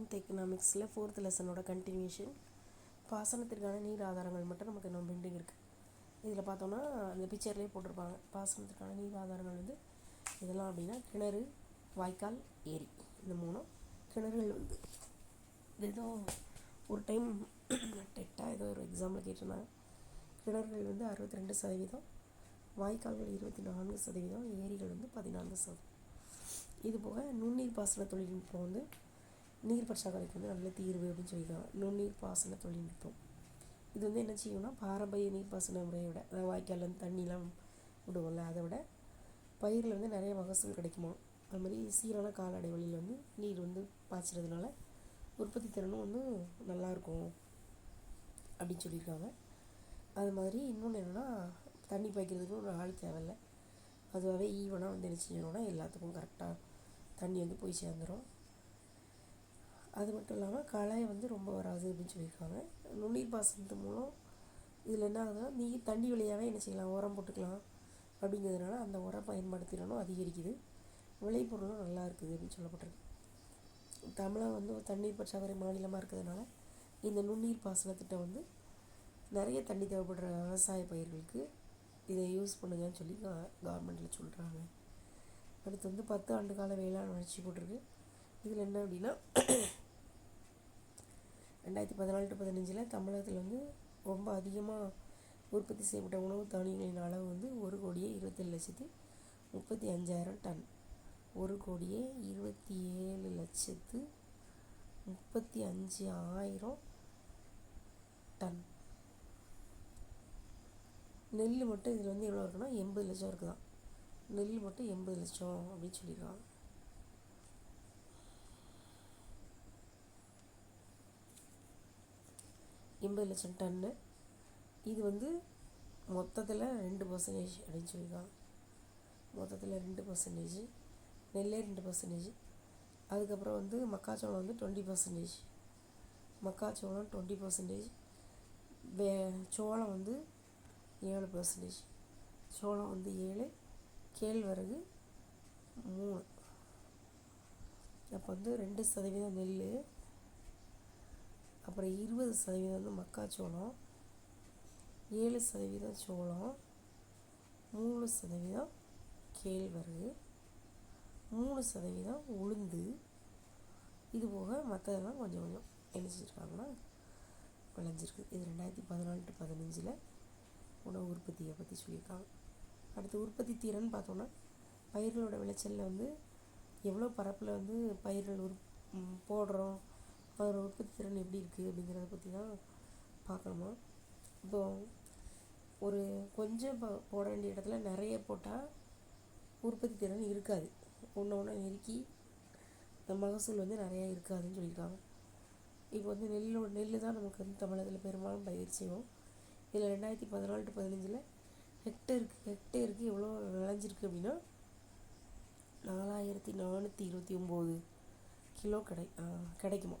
Tenth எக்கனாமிக்ஸில் fourth லெசனோட continuation பாசனத்திற்கான நீர் ஆதாரங்கள் மட்டும் நமக்கு இன்னும் பெண்டிங் இருக்குது இதில் பார்த்தோம்னா அந்த பிக்சர்லேயே போட்டிருப்பாங்க. பாசனத்திற்கான நீர் ஆதாரங்கள் வந்து இதெல்லாம் அப்படின்னா கிணறு வாய்க்கால் ஏரி. இந்த மூணும் கிணறுகள் வந்து ஏதோ ஒரு டைம் டெட்டாக ஏதோ ஒரு எக்ஸாமில் கேட்டிருந்தாங்க. கிணறுகள் வந்து அறுபத்தி ரெண்டு சதவீதம் வாய்க்கால்கள் இருபத்தி நான்கு சதவீதம் ஏரிகள் வந்து பதினான்கு சதவீதம். இது போக நுண்ணீர் பாசன தொழில்நுட்பம் வந்து நீர் பற்றாக்குறைக்கு வந்து நல்ல தீர்வு அப்படின்னு சொல்லியிருக்காங்க. நுண்ணீர் பாசன தொழில்நுட்பம். இது வந்து என்ன செய்யும்னா பாரம்பரிய நீர்ப்பாசன முறையை விட அதாவது வாய்க்கால்லேருந்து தண்ணிலாம் விடுவோம்ல அதை விட பயிரில் வந்து நிறைய மகசூல் கிடைக்குமா? அது மாதிரி சீரான கால இடைவெளியில் வந்து நீர் வந்து பாய்ச்சறதுனால உற்பத்தி திறனும் வந்து நல்லாயிருக்கும் அப்படின்னு சொல்லியிருக்காங்க. அது மாதிரி இன்னொன்று என்னென்னா தண்ணி பாய்க்கிறதுக்கு ஒரு ஆள் தேவையில்லை. அதுவாகவே ஈவனாக வந்து என்ன செய்யணும்னா எல்லாத்துக்கும் கரெக்டாக தண்ணி வந்து போய் சேர்ந்துடும் அது மட்டும் இல்லாமல் களை வந்து ரொம்ப வராது அப்படின்னு சொல்லியிருக்காங்க. நுண்ணீர் பாசனத்து மூலம் இதில் என்ன ஆகுதுன்னா நீர் தண்ணி வழியாகவே என்ன செய்யலாம்? உரம் போட்டுக்கலாம். அப்படிங்கிறதுனால அந்த உரம் பயன்படுத்தினாலும் அதிகரிக்குது. விளைபொருளும் நல்லா இருக்குது அப்படின்னு சொல்லப்பட்டிருக்கு. தமிழகம் வந்து ஒரு தண்ணீர் பற்றாக்குறை மாநிலமாக இருக்கிறதுனால இந்த நுண்ணீர் பாசன திட்டம் வந்து நிறைய தண்ணி தேவைப்படுற விவசாய பயிர்களுக்கு இதை யூஸ் பண்ணுங்கன்னு சொல்லி கவர்மெண்ட்டில் சொல்கிறாங்க அடுத்து வந்து பத்து ஆண்டு கால வேளாண் வளர்ச்சி போட்டிருக்கு. இதில் என்ன அப்படின்னா ரெண்டாயிரத்தி பதினாலு டு பதினஞ்சில் தமிழகத்தில் வந்து ரொம்ப அதிகமாக உற்பத்தி செய்யப்பட்ட உணவு தானியங்களின் அளவு வந்து ஒரு கோடியே இருபத்தேழு லட்சத்தி முப்பத்தி அஞ்சாயிரம் டன். ஒரு கோடியே இருபத்தி ஏழு லட்சத்து முப்பத்தி அஞ்சு ஆயிரம் டன். நெல் மட்டும் இதில் வந்து எவ்வளோ இருக்குன்னா எண்பது லட்சம் இருக்குதான். நெல் மட்டும் எண்பது லட்சம் அப்படின்னு சொல்லியிருக்காங்க. எண்பது லட்சம் டன்னு. இது வந்து மொத்தத்தில் ரெண்டு பர்சன்டேஜ் அப்படின்னு சொல்லியிருக்காங்க. மொத்தத்தில் ரெண்டு பர்சன்டேஜ் நெல்லே ரெண்டு பர்சன்டேஜ் அதுக்கப்புறம் வந்து மக்காச்சோளம் வந்து டுவெண்ட்டி பர்சன்டேஜ் மக்காச்சோளம் டுவெண்ட்டி பர்சன்டேஜ் வே சோளம் வந்து ஏழு பர்சன்டேஜ் சோளம் வந்து ஏழு கேழ்வரகு மூணு. அப்போ வந்து ரெண்டு சதவீதம் நெல் அப்புறம் இருபது சதவீதம் வந்து மக்காச்சோளம் ஏழு சதவீதம் சோளம் மூணு சதவீதம் கேழ்வரகு மூணு சதவீதம் உளுந்து. இது போக மற்றதெல்லாம் கொஞ்சம் கொஞ்சம் என்ன விளைஞ்சிருக்கு. இது ரெண்டாயிரத்தி பதினாலு டு பதினஞ்சில் உணவு உற்பத்தியை பற்றி சொல்லியிருக்காங்க. அடுத்து உற்பத்தி திறன் பார்த்தோன்னா பயிர்களோட விளைச்சலில் வந்து எவ்வளோ பரப்பில் வந்து பயிர்கள் உற் போடுறோம் அதோடய உற்பத்தி திறன் எப்படி இருக்குது அப்படிங்கிறத பற்றி தான் பார்க்கணுமா? இப்போ ஒரு கொஞ்சம் ப போட வேண்டிய இடத்துல நிறைய போட்டால் உற்பத்தி திறன் இருக்காது. ஒன்று ஒன்று நெருக்கி மகசூல் வந்து நிறையா இருக்காதுன்னு சொல்லியிருக்காங்க. இப்போ வந்து நெல்லோட நெல் தான் நமக்கு வந்து தமிழகத்தில் பெரும்பாலும் பயிர் செய்வோம். இதில் ரெண்டாயிரத்தி பதினாலு டு பதினஞ்சில் ஹெக்டேருக்கு ஹெக்டேருக்கு எவ்வளோ விளைஞ்சிருக்கு அப்படின்னா நாலாயிரத்தி நானூற்றி இருபத்தி ஒம்பது கிலோ கிடை கிடைக்குமா?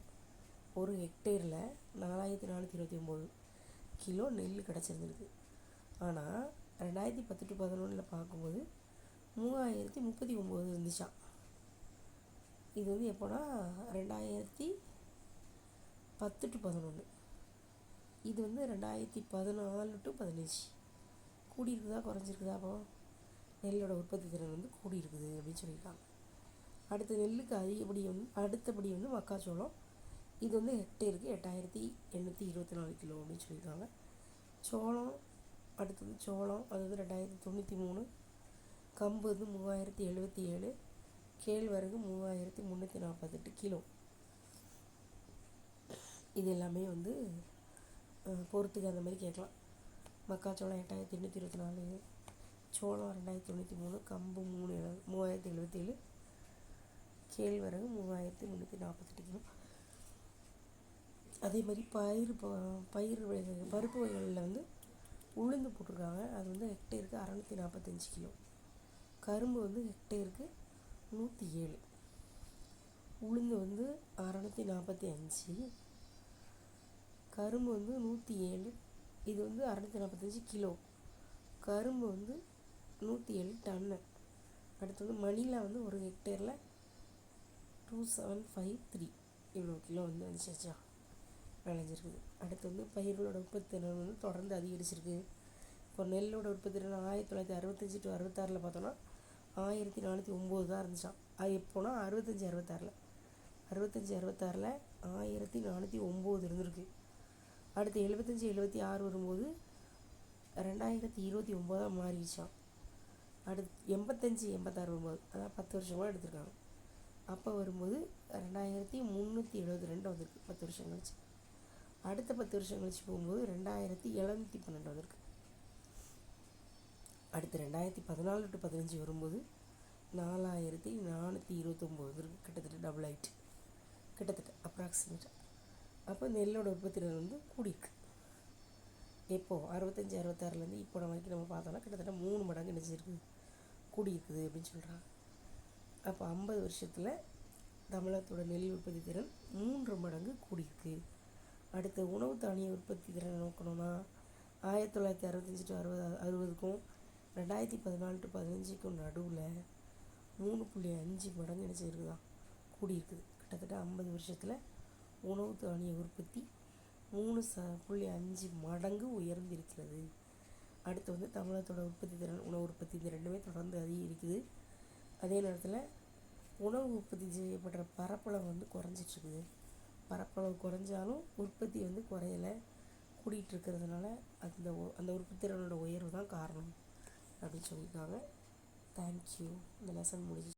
ஒரு ஹெக்டேரில் நாலாயிரத்தி நானூற்றி இருபத்தி ஒம்பது கிலோ நெல் கிடச்சிருந்துருக்கு. ஆனால் ரெண்டாயிரத்தி பத்து டு பதினொன்றில் பார்க்கும்போது மூவாயிரத்தி முப்பத்தி ஒம்பது இருந்துச்சான் இது வந்து எப்போனா ரெண்டாயிரத்தி பத்து டு பதினொன்று இது வந்து ரெண்டாயிரத்தி பதினாலு டு பதினஞ்சு கூடியிருக்குதா குறைஞ்சிருக்குதா? அப்போ நெல்லோட உற்பத்தி திறன் வந்து கூடியிருக்குது அப்படின்னு சொல்லியிருக்காங்க. அடுத்த நெல்லுக்கு அதிகப்படி வந்து அடுத்தபடி வந்து மக்காச்சோளம் இது வந்து ஹெக்டேருக்கு எட்டாயிரத்தி எண்ணூற்றி இருபத்தி நாலு கிலோ அப்படின்னு சொல்லியிருக்காங்க. சோளம் அடுத்தது சோளம் அது வந்து ரெண்டாயிரத்தி தொண்ணூற்றி மூணு. கம்பு வந்து மூவாயிரத்தி எழுபத்தி ஏழு. கேழ்வரகு மூவாயிரத்தி முந்நூற்றி நாற்பத்தெட்டு கிலோ. இது எல்லாமே வந்து பொறுத்துக்கு அந்த மாதிரி கேட்கலாம். மக்காச்சோளம் எட்டாயிரத்தி எண்ணூற்றி இருபத்தி நாலு சோளம் ரெண்டாயிரத்தி தொண்ணூற்றி மூணு கம்பு மூணு மூவாயிரத்தி எழுபத்தேழு கேழ்வரகு மூவாயிரத்தி முந்நூற்றி நாற்பத்தெட்டு கிலோ. அதே மாதிரி பயிர் பயிர் வகைகள் பருப்பு வகைகளில் வந்து உளுந்து போட்டிருக்காங்க. அது வந்து ஹெக்டேருக்கு அறநூற்றி நாற்பத்தஞ்சு கிலோ. கரும்பு வந்து ஹெக்டேருக்கு நூற்றி ஏழு. உளுந்து வந்து அறநூற்றி நாற்பத்தி அஞ்சு. கரும்பு வந்து நூற்றி ஏழு. இது வந்து அறநூற்றி நாற்பத்தஞ்சு கிலோ. கரும்பு வந்து நூற்றி ஏழு டன்னு. அடுத்து வந்து மணிலா வந்து ஒரு ஹெக்டேரில் டூ செவன் ஃபைவ் த்ரீ. இவ்வளோ கிலோ வந்து வந்துச்சா விளைஞ்சிருக்குது. அடுத்து வந்து பயிர்களோட உற்பத்தி திறன் வந்து தொடர்ந்து அதிகரிச்சிருக்கு. இப்போ நெல்லோட உற்பத்தி திறன் ஆயிரத்தி தொள்ளாயிரத்தி அறுபத்தஞ்சி டு அறுபத்தாறில் பார்த்தோன்னா ஆயிரத்தி நானூற்றி ஒம்பது தான் இருந்துச்சான் அது எப்போனா அறுபத்தஞ்சி அறுபத்தாறில். அறுபத்தஞ்சி அறுபத்தாறில் ஆயிரத்தி நானூற்றி ஒம்பது இருந்திருக்கு. அடுத்து எழுபத்தஞ்சி எழுபத்தி ஆறு வரும்போது ரெண்டாயிரத்தி இருபத்தி ஒம்போதாக மாறிடுச்சான் அடுத்து எண்பத்தஞ்சி எண்பத்தாறு வரும்போது அதான் பத்து வருஷமாக எடுத்திருக்காங்க. அப்போ வரும்போது ரெண்டாயிரத்தி முந்நூற்றி எழுபத்தி ரெண்டு வந்திருக்கு பத்து வருஷம் கழிச்சு. அடுத்த பத்து வருஷம் கழிச்சு போகும்போது ரெண்டாயிரத்தி எழுநூற்றி பன்னெண்டு வந்திருக்கு. அடுத்து ரெண்டாயிரத்தி பதினாலு டு பதினஞ்சு வரும்போது நாலாயிரத்தி நானூற்றி இருபத்தொம்போது இருக்குது கிட்டத்தட்ட டபுள் ஆயிட்டு கிட்டத்தட்ட அப்ராக்சிமேட்டாக அப்போ நெல்லோட உற்பத்தி திறன் வந்து கூடியிருக்கு. எப்போது அறுபத்தஞ்சி அறுபத்தாறுலேருந்து இப்போ வரைக்கும் நம்ம பார்த்தோம்னா கிட்டத்தட்ட மூணு மடங்கு நினைச்சிருக்குது கூடியிருக்குது அப்படின்னு சொல்கிறாங்க அப்போ ஐம்பது வருஷத்தில் தமிழகத்தோட நெல் உற்பத்தி திறன் மூன்று மடங்கு கூடியிருக்கு. அடுத்து உணவு தானிய உற்பத்தி திறனை நோக்கணும்னா ஆயிரத்தி தொள்ளாயிரத்தி அறுபத்தஞ்சி டு அறுபது அறுபதுக்கும் ரெண்டாயிரத்தி பதினாலு டு பதினஞ்சுக்கும் நடுவில் மூணு புள்ளி அஞ்சு மடங்கு என்ன செய்யிருக்குதான் கூடியிருக்குது. கிட்டத்தட்ட ஐம்பது வருஷத்தில் உணவு தானிய உற்பத்தி மூணு ச புள்ளி அஞ்சு மடங்கு உயர்ந்திருக்கிறது. அடுத்து வந்து தமிழகத்தோட உற்பத்தி திறன் உணவு உற்பத்தி இது ரெண்டுமே தொடர்ந்து அதிகரிக்குது. அதே நேரத்தில் உணவு உற்பத்தி செய்யப்படுற பரப்பளவு வந்து குறைஞ்சிட்ருக்குது பரப்பளவு குறைஞ்சாலும் உற்பத்தி வந்து குறையலை. கூடிகிட்டு இருக்கிறதுனால அந்த ஒ- அந்த உற்பத்தி திறனோட உயர்வு தான் காரணம். அப்படின்னு சொல்லியிருக்காங்க. தேங்க்யூ இந்த லெசன் முடிஞ்சு